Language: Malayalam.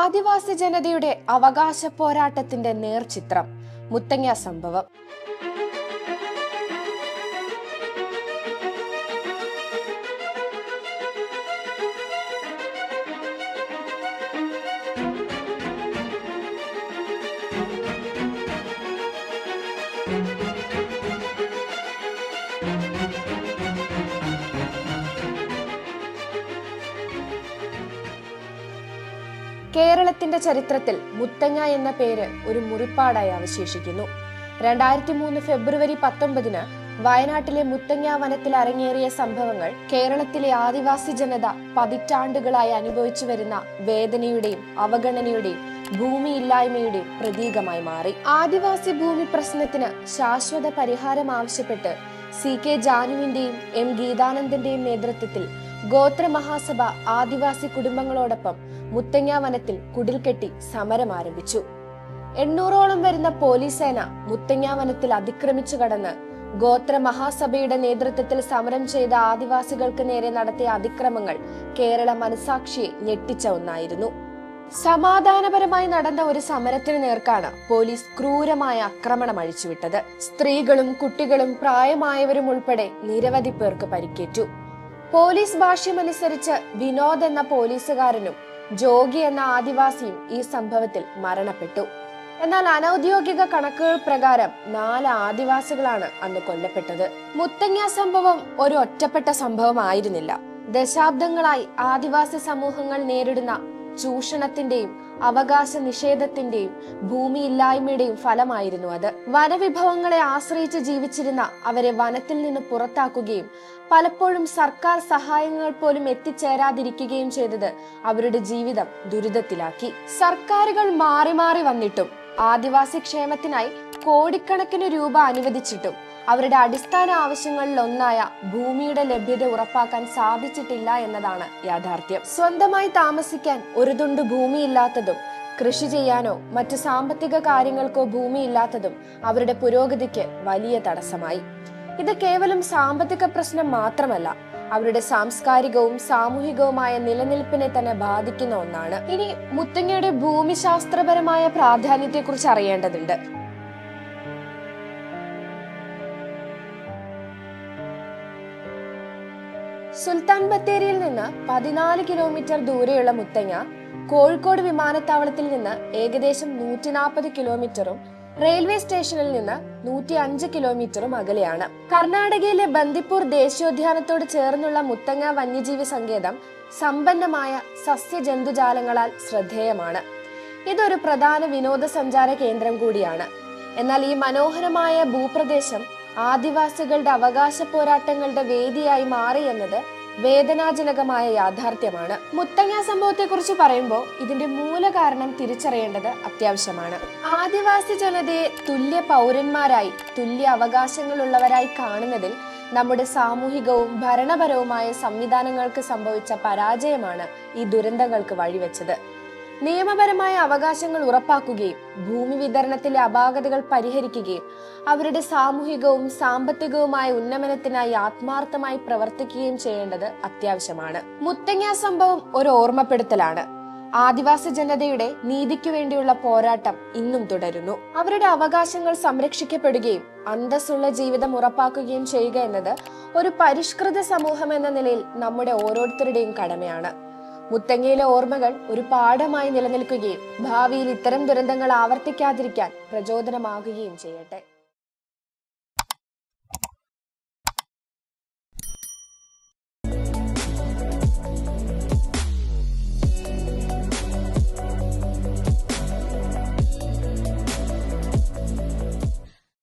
ആദിവാസി ജനതയുടെ അവകാശ പോരാട്ടത്തിന്റെ നേർചിത്രം മുത്തങ്ങ സംഭവം. കേരളത്തിന്റെ ചരിത്രത്തിൽ മുത്തങ്ങ എന്ന പേര് ഒരു മുറിപ്പാടായി അവശേഷിക്കുന്നു. രണ്ടായിരത്തി മൂന്ന് ഫെബ്രുവരി പത്തൊമ്പതിന് വയനാട്ടിലെ മുത്തങ്ങ വനത്തിൽ അരങ്ങേറിയ സംഭവങ്ങൾ കേരളത്തിലെ ആദിവാസി ജനത പതിറ്റാണ്ടുകളായി അനുഭവിച്ചു വരുന്ന വേദനയുടെയും അവഗണനയുടെയും ഭൂമിയില്ലായ്മയുടെയും പ്രതീകമായി മാറി. ആദിവാസി ഭൂമി പ്രശ്നത്തിന് ശാശ്വത പരിഹാരം ആവശ്യപ്പെട്ട് സി കെ ജാനുവിന്റെയും എം ഗീതാനന്ദന്റെയും നേതൃത്വത്തിൽ ഗോത്ര മഹാസഭ ആദിവാസി കുടുംബങ്ങളോടൊപ്പം മുത്തങ്ങ വനത്തിൽ കുടിൽ കെട്ടി സമരം ആരംഭിച്ചു. എണ്ണൂറോളം വരുന്ന പോലീസ് സേന മുത്തങ്ങ വനത്തിൽ അതിക്രമിച്ചു കടന്ന് ഗോത്ര മഹാസഭയുടെ നേതൃത്വത്തിൽ സമരം ചെയ്ത ആദിവാസികൾക്ക് നേരെ നടത്തിയ അതിക്രമങ്ങൾ കേരള മനസാക്ഷിയെ ഞെട്ടിച്ച ഒന്നായിരുന്നു. സമാധാനപരമായി നടന്ന ഒരു സമരത്തിന് നേർക്കാണ് പോലീസ് ക്രൂരമായ ആക്രമണം അഴിച്ചുവിട്ടത്. സ്ത്രീകളും കുട്ടികളും പ്രായമായവരും ഉൾപ്പെടെ നിരവധി പേർക്ക് പരിക്കേറ്റു. പോലീസ് ഭാഷ്യമനുസരിച്ച് വിനോദ് എന്ന പോലീസുകാരനും ജോഗി എന്ന ആദിവാസിയും ഈ സംഭവത്തിൽ മരണപ്പെട്ടു. എന്നാൽ അനൌദ്യോഗിക കണക്കുകൾ പ്രകാരം നാല് ആദിവാസികളാണ് അന്ന് കൊല്ലപ്പെട്ടത്. മുത്തങ്ങ സംഭവം ഒരു ഒറ്റപ്പെട്ട സംഭവമായിരുന്നില്ല. ദശാബ്ദങ്ങളായി ആദിവാസി സമൂഹങ്ങൾ നേരിടുന്ന ചൂഷണത്തിന്റെയും അവകാശ നിഷേധത്തിന്റെയും ഭൂമിയില്ലായ്മയുടെയും ഫലമായിരുന്നു അത്. വനവിഭവങ്ങളെ ആശ്രയിച്ച് ജീവിച്ചിരുന്ന അവരെ വനത്തിൽ നിന്ന് പുറത്താക്കുകയും പലപ്പോഴും സർക്കാർ സഹായങ്ങൾ പോലും എത്തിച്ചേരാതിരിക്കുകയും ചെയ്തത് അവരുടെ ജീവിതം ദുരിതത്തിലാക്കി. സർക്കാരുകൾ മാറി മാറി വന്നിട്ടും ആദിവാസി ക്ഷേമത്തിനായി കോടിക്കണക്കിന് രൂപ അനുവദിച്ചിട്ടും അവരുടെ അടിസ്ഥാന ആവശ്യങ്ങളിലൊന്നായ ഭൂമിയുടെ ലഭ്യത ഉറപ്പാക്കാൻ സാധിച്ചിട്ടില്ല എന്നതാണ് യാഥാർത്ഥ്യം. സ്വന്തമായി താമസിക്കാൻ ഒരു തുണ്ട് ഭൂമിയില്ലാത്തതും കൃഷി ചെയ്യാനോ മറ്റു സാമ്പത്തിക കാര്യങ്ങൾക്കോ ഭൂമിയില്ലാത്തതും അവരുടെ പുരോഗതിക്ക് വലിയ തടസ്സമായി. ഇത് കേവലം സാമ്പത്തിക പ്രശ്നം മാത്രമല്ല അവരുടെ സാംസ്കാരികവും സാമൂഹികവുമായ നിലനിൽപ്പിനെ തന്നെ ബാധിക്കുന്ന ഒന്നാണ്. ഇനി മുത്തങ്ങയുടെ ഭൂമിശാസ്ത്രപരമായ പ്രാധാന്യത്തെക്കുറിച്ച് അറിയേണ്ടതുണ്ട്. സുൽത്താൻ ബത്തേരിയിൽ നിന്ന് പതിനാല് കിലോമീറ്റർ ദൂരെയുള്ള മുത്തങ്ങ കോഴിക്കോട് വിമാനത്താവളത്തിൽ നിന്ന് ഏകദേശം നൂറ്റി നാൽപ്പത് കിലോമീറ്ററും റെയിൽവേ സ്റ്റേഷനിൽ നിന്ന് നൂറ്റി അഞ്ച് കിലോമീറ്ററും അകലെയാണ്. കർണാടകയിലെ ബന്ദിപ്പൂർ ദേശീയോദ്യാനത്തോട് ചേർന്നുള്ള മുത്തങ്ങ വന്യജീവി സങ്കേതം സമ്പന്നമായ സസ്യജന്തുജാലങ്ങളാൽ ശ്രദ്ധേയമാണ്. ഇതൊരു പ്രധാന വിനോദസഞ്ചാര കേന്ദ്രം കൂടിയാണ്. എന്നാൽ ഈ മനോഹരമായ ഭൂപ്രദേശം ആദിവാസികളുടെ അവകാശ പോരാട്ടങ്ങളുടെ വേദിയായി മാറി എന്നത് വേദനാജനകമായ യാഥാർത്ഥ്യമാണ്. മുത്തങ്ങ സംഭവത്തെക്കുറിച്ച് പറയുമ്പോൾ ഇതിന്റെ മൂലകാരണം തിരിച്ചറിയേണ്ടത് അത്യാവശ്യമാണ്. ആദിവാസി ജനതയെ തുല്യ പൗരന്മാരായി തുല്യ അവകാശങ്ങളുള്ളവരായി കാണുന്നതിൽ നമ്മുടെ സാമൂഹികവും ഭരണപരവുമായ സംവിധാനങ്ങൾക്ക് സംഭവിച്ച പരാജയമാണ് ഈ ദുരന്തങ്ങൾക്ക് വഴിവെച്ചത്. നിയമപരമായ അവകാശങ്ങൾ ഉറപ്പാക്കുകയും ഭൂമി വിതരണത്തിലെ അപാകതകൾ പരിഹരിക്കുകയും അവരുടെ സാമൂഹികവും സാമ്പത്തികവുമായ ഉന്നമനത്തിനായി ആത്മാർത്ഥമായി പ്രവർത്തിക്കുകയും ചെയ്യേണ്ടത് അത്യാവശ്യമാണ്. മുത്തങ്ങ സംഭവം ഒരു ഓർമ്മപ്പെടുത്തലാണ്. ആദിവാസി ജനതയുടെ നീതിക്കു വേണ്ടിയുള്ള പോരാട്ടം ഇന്നും തുടരുന്നു. അവരുടെ അവകാശങ്ങൾ സംരക്ഷിക്കപ്പെടുകയും അന്തസ്സുള്ള ജീവിതം ഉറപ്പാക്കുകയും ചെയ്യുക എന്നത് ഒരു പരിഷ്കൃത സമൂഹം എന്ന നിലയിൽ നമ്മുടെ ഓരോരുത്തരുടെയും കടമയാണ്. മുത്തങ്ങയിലെ ഓർമ്മകൾ ഒരു പാഠമായി നിലനിൽക്കുകയും ഭാവിയിൽ ഇത്തരം ദുരന്തങ്ങൾ ആവർത്തിക്കാതിരിക്കാൻ പ്രചോദനമാകുകയും ചെയ്യട്ടെ.